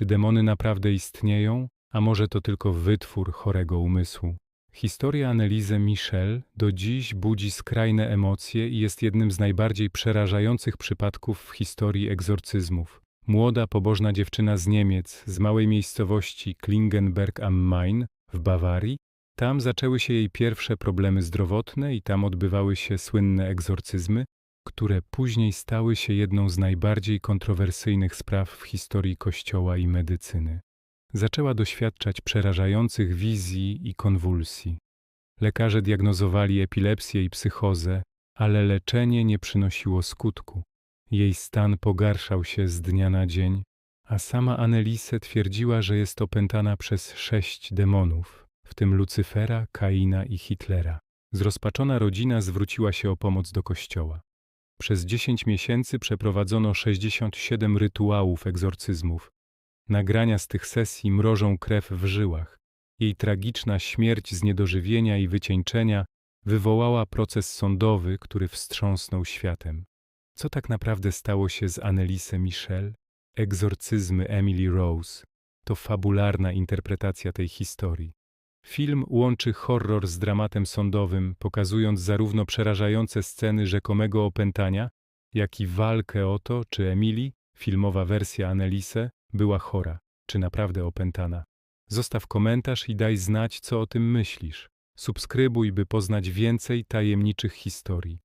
Czy demony naprawdę istnieją, a może to tylko wytwór chorego umysłu? Historia Annelise Michel do dziś budzi skrajne emocje i jest jednym z najbardziej przerażających przypadków w historii egzorcyzmów. Młoda, pobożna dziewczyna z Niemiec, z małej miejscowości Klingenberg am Main w Bawarii, tam zaczęły się jej pierwsze problemy zdrowotne i tam odbywały się słynne egzorcyzmy, które później stały się jedną z najbardziej kontrowersyjnych spraw w historii Kościoła i medycyny. Zaczęła doświadczać przerażających wizji i konwulsji. Lekarze diagnozowali epilepsję i psychozę, ale leczenie nie przynosiło skutku. Jej stan pogarszał się z dnia na dzień, a sama Annelise twierdziła, że jest opętana przez sześć demonów, w tym Lucyfera, Kaina i Hitlera. Zrozpaczona rodzina zwróciła się o pomoc do kościoła. Przez 10 miesięcy przeprowadzono 67 rytuałów egzorcyzmów. Nagrania z tych sesji mrożą krew w żyłach. Jej tragiczna śmierć z niedożywienia i wycieńczenia wywołała proces sądowy, który wstrząsnął światem. Co tak naprawdę stało się z Annelise Michel? Egzorcyzmy Emily Rose to fabularna interpretacja tej historii. Film łączy horror z dramatem sądowym, pokazując zarówno przerażające sceny rzekomego opętania, jak i walkę o to, czy Emily, filmowa wersja Annelise, była chora, czy naprawdę opętana. Zostaw komentarz i daj znać, co o tym myślisz. Subskrybuj, by poznać więcej tajemniczych historii.